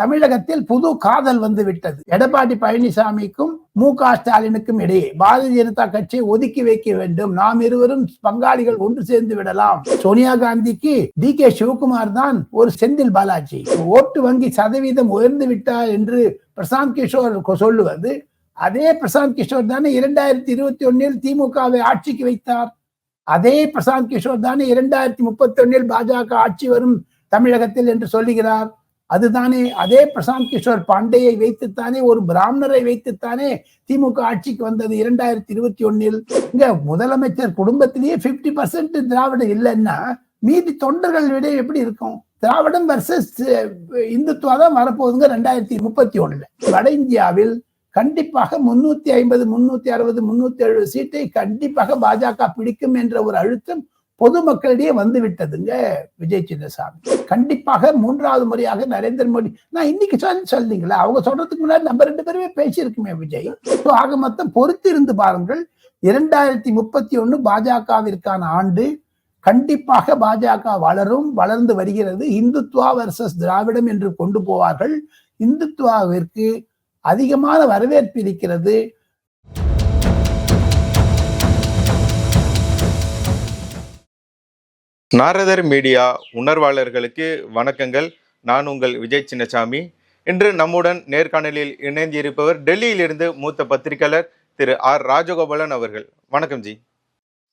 தமிழகத்தில் புது காதல் வந்து விட்டது எடப்பாடி பழனிசாமிக்கும் மு க ஸ்டாலினுக்கும் இடையே பாரதிய ஜனதா கட்சியை ஒதுக்கி வைக்க வேண்டும். நாம் இருவரும் பங்காளிகள் ஒன்று சேர்ந்து விடலாம். சோனியா காந்திக்கு டி கே சிவகுமார் தான் ஒரு செந்தில் பாலாஜி. ஓட்டு வங்கி சதவீதம் உயர்ந்து விட்டார் என்று பிரசாந்த் கிஷோர் சொல்லுவது அதே பிரசாந்த் கிஷோர் தானே இரண்டாயிரத்தி இருபத்தி ஒன்னில் திமுகவை ஆட்சிக்கு வைத்தார். அதே பிரசாந்த் கிஷோர் தானே இரண்டாயிரத்தி முப்பத்தி ஒன்னில் பாஜக ஆட்சி வரும் தமிழகத்தில் என்று சொல்லுகிறார். அதுதானே அதே பிரசாந்த் கிஷோர் பாண்டேயை வைத்துத்தானே ஒரு பிராமணரை வைத்துத்தானே திமுக ஆட்சிக்கு வந்தது இரண்டாயிரத்தி இருபத்தி ஒன்னில் இங்க முதலமைச்சர் குடும்பத்திலேயே பிப்டி பர்சன்ட் திராவிடம் இல்லைன்னா மீதி தொண்டர்கள் விட எப்படி இருக்கும்? திராவிடம் வர்சஸ் இந்துத்துவா தான் வரப்போகுதுங்க ரெண்டாயிரத்தி முப்பத்தி ஒண்ணுல. வட இந்தியாவில் கண்டிப்பாக முன்னூத்தி ஐம்பது முன்னூத்தி அறுபது முன்னூத்தி எழுபது சீட்டை கண்டிப்பாக பாஜக பிடிக்கும் என்ற ஒரு அழுத்தம் பொதுமக்களிடையே வந்து விட்டதுங்க விஜய் சின்னசாமி. கண்டிப்பாக மூன்றாவது முறையாக நரேந்திர மோடி. நான் இன்னைக்கு சொல்லி சொல்றீங்களா? அவங்க சொல்றதுக்கு முன்னாடி நம்ம ரெண்டு பேருமே பேசியிருக்குமே விஜய். ஆக மொத்தம் பொறுத்து இருந்து பாருங்கள். இரண்டாயிரத்தி முப்பத்தி ஒன்னு பாஜகவிற்கான ஆண்டு. கண்டிப்பாக பாஜக வளரும் வளர்ந்து வருகிறது. இந்துத்துவா வர்சஸ் திராவிடம் என்று கொண்டு போவார்கள். இந்துத்துவாவிற்கு அதிகமான வரவேற்பு இருக்கிறது. நாரதர் மீடியா உணர்வாளர்களுக்கு வணக்கங்கள். நான் உங்கள் விஜய் சின்னசாமி. இன்று நம்முடன் நேர்காணலில் இணைந்திருப்பவர் டெல்லியிலிருந்து மூத்த பத்திரிகையாளர் திரு ஆர் ராஜகோபாலன் அவர்கள். வணக்கம் ஜி.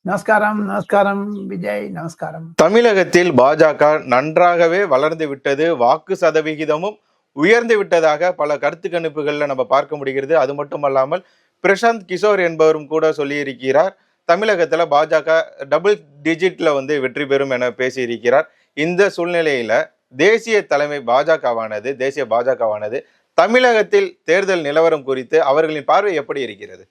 நமஸ்காரம் நமஸ்காரம் விஜய் நமஸ்காரம். தமிழகத்தில் பாஜக நன்றாகவே வளர்ந்து விட்டது. வாக்கு சதவிகிதமும் உயர்ந்து விட்டதாக பல கருத்து கணிப்புகள்ல நம்ம பார்க்க முடிகிறது. அது மட்டுமல்லாமல் பிரசாந்த் கிஷோர் என்பவரும் கூட சொல்லியிருக்கிறார். தமிழகத்தில் பாஜக டபுள் டிஜிட்டில் வந்து வெற்றி பெறும் என பேசியிருக்கிறார். இந்த சூழ்நிலையில் தேசிய தலைமை பாஜகவானது தேசிய பாஜகவானது தமிழகத்தில் தேர்தல் நிலவரம் குறித்து அவர்களின் பார்வை எப்படி இருக்கிறது?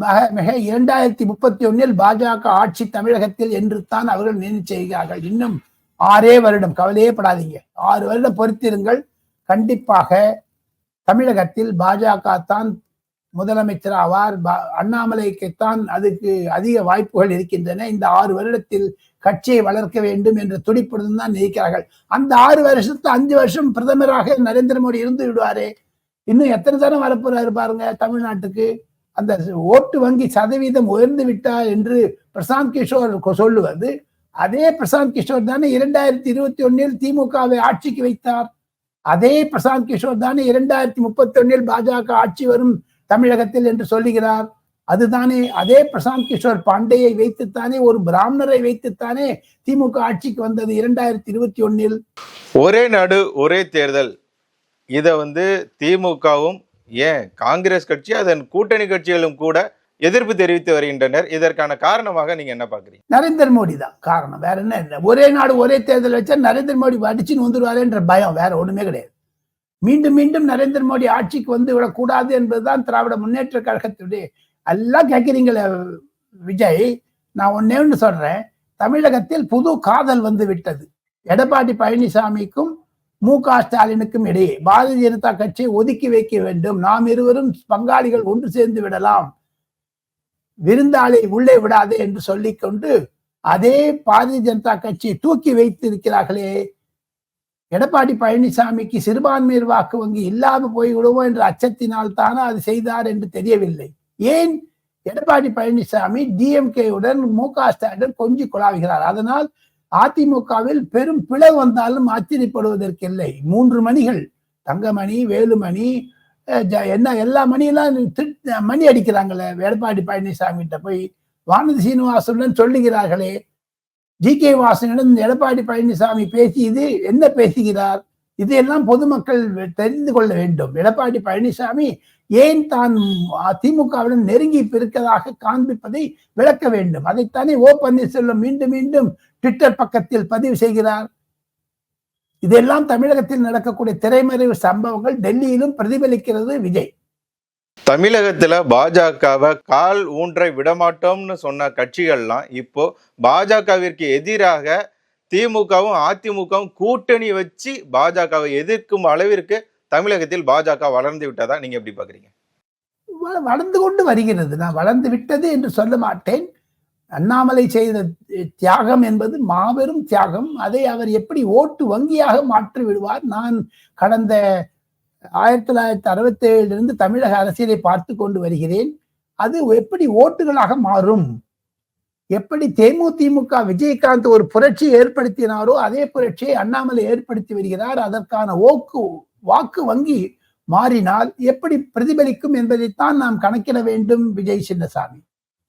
மிக மிக இரண்டாயிரத்தி முப்பத்தி ஒன்னில் பாஜக ஆட்சி தமிழகத்தில் என்று தான் அவர்கள் நினைவு செய்கிறார்கள். இன்னும் ஆறே வருடம் கவலையே படாதீங்க. ஆறு வருடம் பொறுத்திருங்கள். கண்டிப்பாக தமிழகத்தில் பாஜக தான் முதலமைச்சர் ஆவார். பா- அண்ணாமலைக்குத்தான் அதுக்கு அதிக வாய்ப்புகள் இருக்கின்றன. இந்த ஆறு வருடத்தில் கட்சியை வளர்க்க வேண்டும் என்ற துடிப்புடன் தான் நினைக்கிறார்கள் அந்த ஆறு வருஷத்து அஞ்சு வருஷம் பிரதமராக நரேந்திர மோடி இருந்து விடுவாரே. இன்னும் எத்தனை தரம் வரப்போறாரு பாருங்க தமிழ்நாட்டுக்கு. அந்த ஓட்டு வங்கி சதவீதம் உயர்ந்து விட்டார் என்று பிரசாந்த் கிஷோர் சொல்லுவது. அதே பிரசாந்த் கிஷோர் தானே இரண்டாயிரத்தி இருபத்தி ஒன்னில் திமுகவை ஆட்சிக்கு வைத்தார். அதே பிரசாந்த் கிஷோர் தானே இரண்டாயிரத்தி முப்பத்தி ஒன்னில் பாஜக ஆட்சி வரும் தமிழகத்தில் என்று சொல்லுகிறார். அதுதானே அதே பிரசாந்த் கிஷோர் பாண்டேயை வைத்துத்தானே ஒரு பிராமணரை வைத்துத்தானே திமுக ஆட்சிக்கு வந்தது இரண்டாயிரத்தி இருபத்தி ஒன்னில். ஒரே நாடு ஒரே தேர்தல். இதை வந்து திமுகவும் ஏன் காங்கிரஸ் கட்சி அதன் கூட்டணி கட்சிகளும் கூட எதிர்ப்பு தெரிவித்து வருகின்றனர். இதற்கான காரணமாக நீங்க என்ன பாக்குறீங்க நரேந்திர மோடி தான் காரணம். வேற என்ன ஒரே நாடு ஒரே தேர்தல் வச்சா நரேந்திர மோடி அடிச்சுன்னு வந்துருவாருன்ற பயம் வேற ஒண்ணுமே கிடையாது. மீண்டும் மீண்டும் நரேந்திர மோடி ஆட்சிக்கு வந்து விடக்கூடாது என்பதுதான் திராவிட முன்னேற்ற கழகத்துடைய எல்லாம் கேட்குறீங்களே விஜய். நான் ஒன்னே ஒன்று சொல்றேன். தமிழகத்தில் புது காதல் வந்து விட்டது. எடப்பாடி பழனிசாமிக்கும் மு க ஸ்டாலினுக்கும் இடையே பாரதிய ஜனதா கட்சியை ஒதுக்கி வைக்க வேண்டும். நாம் இருவரும் பங்காளிகள் ஒன்று சேர்ந்து விடலாம். விருந்தாளை உள்ளே விடாதே என்று சொல்லிக்கொண்டு அதே பாரதிய ஜனதா கட்சியை தூக்கி வைத்திருக்கிறார்களே. எடப்பாடி பழனிசாமிக்கு சிறுபான்மையர் வாக்கு வங்கி இல்லாது போய்விடுவோம் என்ற அச்சத்தினால் தானே அது செய்தார் என்று தெரியவில்லை. ஏன்? எடப்பாடி பழனிசாமி டிஎம்கேயுடன் மு க ஸ்டாலின் கொஞ்சி குழாவுகிறார். அதனால் அதிமுகவில் பெரும் பிளவு வந்தாலும் ஆச்சரியப்படுவதற்கில்லை. மூன்று மணிகள் தங்கமணி வேலுமணி ஜ- என்ன எல்லா மணியெல்லாம் மணி அடிக்கிறாங்களே எடப்பாடி பழனிசாமி கிட்ட போய். வானதி சீனிவாசனுடன் சொல்லுகிறார்களே ஜி கே வாசனிடம் எடப்பாடி பழனிசாமி பேசி இது என்ன பேசுகிறார்? இதையெல்லாம் பொதுமக்கள் தெரிந்து கொள்ள வேண்டும். எடப்பாடி பழனிசாமி ஏன் தான் திமுகவுடன் நெருங்கி பிறக்கதாக காண்பிப்பதை விளக்க வேண்டும். அதைத்தானே ஓ பன்னீர்செல்வம் மீண்டும் மீண்டும் ட்விட்டர் பக்கத்தில் பதிவு செய்கிறார். இதெல்லாம் தமிழகத்தில் நடக்கக்கூடிய திரைமறைவு சம்பவங்கள் டெல்லியிலும் பிரதிபலிக்கிறது விஜய். தமிழகத்தில் பாஜகவை கால் ஊன்றை விடமாட்டோம்னு சொன்ன கட்சிகள்லாம் இப்போ பாஜகவிற்கு எதிராக திமுகவும் அதிமுகவும் கூட்டணி வச்சு பாஜகவை எதிர்க்கும் அளவிற்கு தமிழகத்தில் பாஜக வளர்ந்து விட்டதா நீங்க எப்படி பாக்குறீங்க? வளர்ந்து கொண்டு வருகிறது. நான் வளர்ந்து விட்டது என்று சொல்ல மாட்டேன். அண்ணாமலை செய்த தியாகம் என்பது மாபெரும் தியாகம். அதை அவர் எப்படி ஓட்டு வங்கியாக மாற்றி விடுவார்? நான் கடந்த ஆயிரத்தி தொள்ளாயிரத்தி அறுபத்தி ஏழிலிருந்து தமிழக அரசியலை பார்த்து கொண்டு வருகிறேன். அது எப்படி ஓட்டுகளாக மாறும்? எப்படி தேமுதிமுக விஜயகாந்த் ஒரு புரட்சி ஏற்படுத்தினாரோ அதே புரட்சியை அண்ணாமலை ஏற்படுத்தி வருகிறார். அதற்கான ஓக்கு வாக்கு வங்கி மாறினால் எப்படி பிரதிபலிக்கும் என்பதைத்தான் நாம் கணக்கிட வேண்டும் விஜய் சின்னசாமி.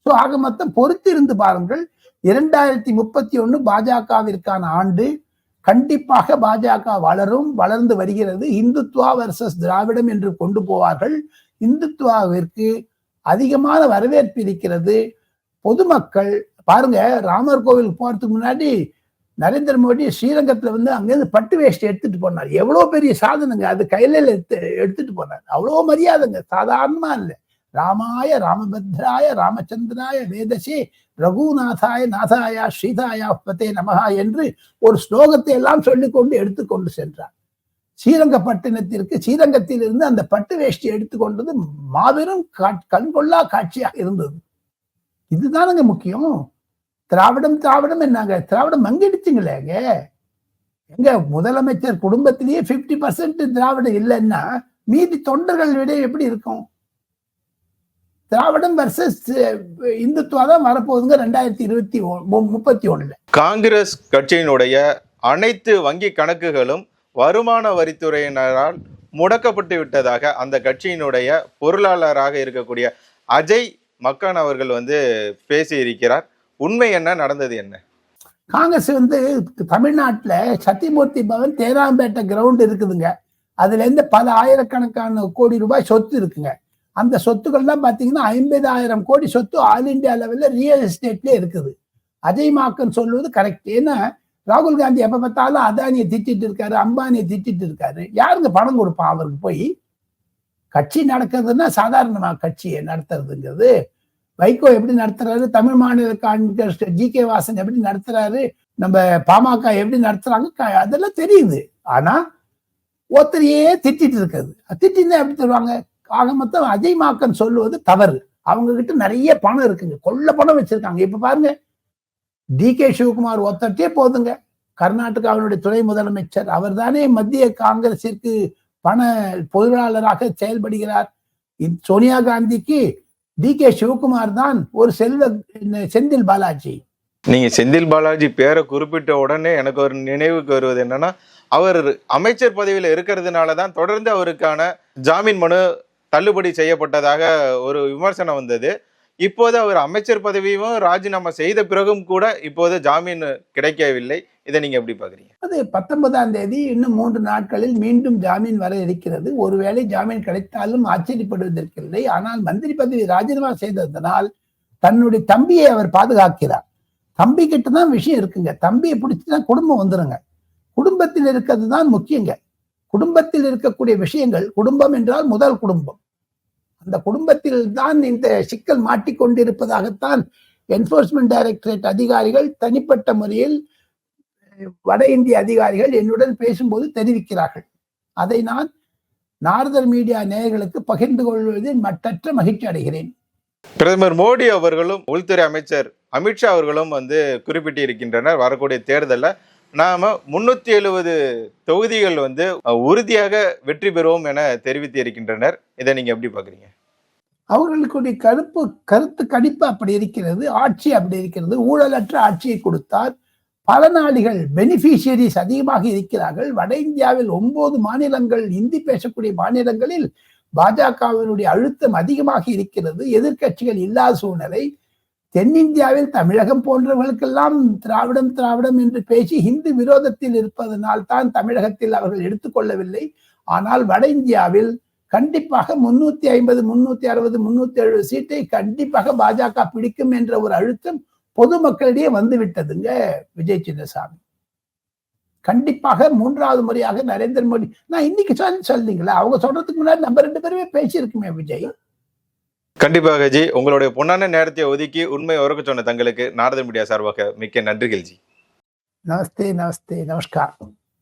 ஸோ ஆக மொத்தம் பொறுத்திருந்து பாருங்கள். இரண்டாயிரத்தி முப்பத்தி ஒண்ணு பாஜகவிற்கான ஆண்டு கண்டிப்பாக பாஜக வளரும் வளர்ந்து வருகிறது. இந்துத்வா வர்சஸ் திராவிடம் என்று கொண்டு போவார்கள். இந்துத்வாவிற்கு அதிகமான வரவேற்பு இருக்கிறது. பொதுமக்கள் பாருங்க ராமர் கோவில் போறதுக்கு முன்னாடி நரேந்திர மோடி ஸ்ரீரங்கத்துல வந்து அங்கேருந்து பட்டு வேஷ்டி எடுத்துட்டு போனார். எவ்வளவு பெரிய சாதனைங்க. அது கையில எடுத்து எடுத்துட்டு போனார். அவ்வளோ மரியாதைங்க. சாதாரணமா இல்லை. ராமாய ராமபத்ராய ராமச்சந்திராய வேதசே ரகுநாதாய நாதாயா ஸ்ரீதாயா பதே நமகா என்று ஒரு ஸ்லோகத்தை எல்லாம் சொல்லிக்கொண்டு எடுத்துக்கொண்டு சென்றார். ஸ்ரீரங்கப்பட்டினத்திற்கு ஸ்ரீரங்கத்தில் இருந்து அந்த பட்டு வேஷ்டி எடுத்துக்கொண்டது மாபெரும் கண்கொள்ளா காட்சியாக இருந்தது. இதுதானுங்க முக்கியம். திராவிடம் திராவிடம் என்னங்க? திராவிடம் மங்கிடுச்சுங்களேங்க. எங்க முதலமைச்சர் குடும்பத்திலேயே பிப்டி பர்சன்ட் திராவிடம் இல்லைன்னா மீதி தொண்டர்கள் விட எப்படி இருக்கும்? திராவிடம் வர்சஸ் இந்துத்துவா தான் வரப்போகுதுங்க ரெண்டாயிரத்தி இருபத்தி முப்பத்தி ஒண்ணுல. காங்கிரஸ் கட்சியினுடைய அனைத்து வங்கி கணக்குகளும் வருமான வரித்துறையினரால் முடக்கப்பட்டு விட்டதாக அந்த கட்சியினுடைய பொருளாளராக இருக்கக்கூடிய அஜய் மக்கான் அவர்கள் வந்து பேசி இருக்கிறார் உண்மை என்ன? நடந்தது என்ன? காங்கிரஸ் வந்து தமிழ்நாட்டுல சத்தியமூர்த்தி பவன் தேராம்பேட்டை கிரவுண்ட் இருக்குதுங்க. அதுல இருந்து பல ஆயிரக்கணக்கான கோடி ரூபாய் சொத்து இருக்குங்க. அந்த சொத்துக்கள்லாம் பார்த்தீங்கன்னா ஐம்பதாயிரம் கோடி சொத்து ஆல் இண்டியா லெவலில் ரியல் எஸ்டேட்லேயே இருக்குது. அஜய் மாக்கன் சொல்வது கரெக்ட் ஏன்னா ராகுல் காந்தி எப்போ பார்த்தாலும் அதானியை திட்டிட்டு இருக்காரு அம்பானியை திட்டிட்டு இருக்காரு. யாருங்க பணம் கொடுப்பான் அவருக்கு போய்? கட்சி நடக்கிறதுன்னா சாதாரணமாக கட்சியை நடத்துறதுங்கிறது. வைகோ எப்படி நடத்துறாரு? தமிழ் மாநில காங்கிரஸ் ஜி கே வாசன் எப்படி நடத்துறாரு? நம்ம பாமக எப்படி நடத்துறாங்க? அதெல்லாம் தெரியுது. ஆனா ஒருத்தரையே திட்டிட்டு இருக்காது திட்டிருந்தா எப்படி தருவாங்க? ஆக மொத்தம் அஜய் மாக்கன் சொல்லுவது தவறு. அவங்க கிட்ட நிறைய பணம் இருக்குங்க. கொள்ள பணம் வச்சிருக்காங்க. இப்ப பாருங்க. டி கே சிவகுமார் ஒத்தட்டே போதுங்க. கர்நாடகாவினுடைய துணை முதலமைச்சர். அவர் தானே மத்திய காங்கிரசிற்கு பண பொருளாளராக செயல்படுகிறார். சோனியா காந்திக்கு டி கே சிவகுமார் தான் ஒரு செல்வ செந்தில் பாலாஜி. நீங்க செந்தில் பாலாஜி பேரை குறிப்பிட்ட உடனே எனக்கு ஒரு நினைவுக்கு வருவது என்னன்னா அவர் அமைச்சர் பதவியில இருக்கிறதுனால தான் தொடர்ந்து அவருக்கான ஜாமீன் மனு தள்ளுபடி செய்யப்பட்டதாக ஒரு விமர்சனம் வந்தது. இப்போது அவர் அமைச்சர் பதவியும் ராஜினாமா செய்த பிறகும் கூட இப்போது ஜாமீன் கிடைக்கவில்லை. இதை நீங்க எப்படி பாக்குறீங்க அது பத்தொன்பதாம் தேதி இன்னும் மூன்று நாட்களில் மீண்டும் ஜாமீன் வர இருக்கிறது. ஒருவேளை ஜாமீன் கிடைத்தாலும் ஆச்சரியப்படுவதற்கில்லை. ஆனால் மந்திரி பதவி ராஜினாமா செய்ததனால் தன்னுடைய தம்பியை அவர் பாதுகாக்கிறார். தம்பி கிட்ட தான் விஷயம் இருக்குங்க. தம்பியை பிடிச்சுதான் குடும்பம் வந்துருங்க. குடும்பத்தில் இருக்கிறது தான் முக்கியங்க. குடும்பத்தில் இருக்கக்கூடிய விஷயங்கள் குடும்பம் என்றால் முதல் குடும்பம். அந்த குடும்பத்தில் தான் இந்த சிக்கல் மாட்டிக்கொண்டிருப்பதாகத்தான் என்போர்ஸ்மெண்ட் டைரக்டரேட் அதிகாரிகள் தனிப்பட்ட முறையில் வட இந்திய அதிகாரிகள் என்னுடன் பேசும்போது தெரிவிக்கிறார்கள். அதை நான் நார்தர் மீடியா நேயர்களுக்கு பகிர்ந்து கொள்வதில் மற்றற்ற மகிழ்ச்சி அடைகிறேன். பிரதமர் மோடி அவர்களும் உள்துறை அமைச்சர் அமித்ஷா அவர்களும் வந்து குறிப்பிட்டு இருக்கின்றனர் வரக்கூடிய தேர்தலில் நாம் முன்னூற்றி எழுபது தொகுதிகள் வந்து உறுதியாக வெற்றி பெறுவோம் என தெரிவித்து இருக்கின்றனர். இதை நீங்கள் எப்படி பார்க்குறீங்க? அவர்களுக்குடைய கருப்பு கருத்து கணிப்பு அப்படி இருக்கிறது ஆட்சி அப்படி இருக்கிறது. ஊழலற்ற ஆட்சியை கொடுத்தார் நாடுகள் பெனிஃபிஷியரிஸ் அதிகமாக இருக்கிறார்கள். வட இந்தியாவில் ஒன்பது மாநிலங்கள் இந்தி பேசக்கூடிய மாநிலங்களில் பாஜகவினுடைய அழுத்தம் அதிகமாக இருக்கிறது. எதிர்கட்சிகள் இல்லாத சூழ்நிலை. தென்னிந்தியாவில் தமிழகம் போன்றவர்களுக்கெல்லாம் திராவிடம் திராவிடம் என்று பேசி ஹிந்து விரோதத்தில் இருப்பதனால் தான் தமிழகத்தில் அவர்கள் எடுத்துக்கொள்ளவில்லை. ஆனால் வட இந்தியாவில் கண்டிப்பாக முன்னூத்தி ஐம்பது முன்னூத்தி அறுபது முன்னூத்தி எழுபது சீட்டை கண்டிப்பாக பாஜக பிடிக்கும் என்ற ஒரு அழுத்தம் பொதுமக்களிடையே வந்து விட்டதுங்க விஜய் சின்னசாமி. கண்டிப்பாக மூன்றாவது முறையாக நரேந்திர மோடி நான் இன்னைக்கு சொல்லி சொல்றீங்களா அவங்க சொல்றதுக்கு முன்னாடி நம்ம ரெண்டு பேருமே பேசியிருக்குமே விஜய். கண்டிப்பாக ஜி உங்களுடைய பொன்னான நேரத்தை ஒதுக்கி உண்மை உறக்க சொன்ன தங்களுக்கு நாரத மீடியா சார்பாக மிக்க நன்றிகள் ஜி நமஸ்தே நமஸ்தே நமஸ்கார்.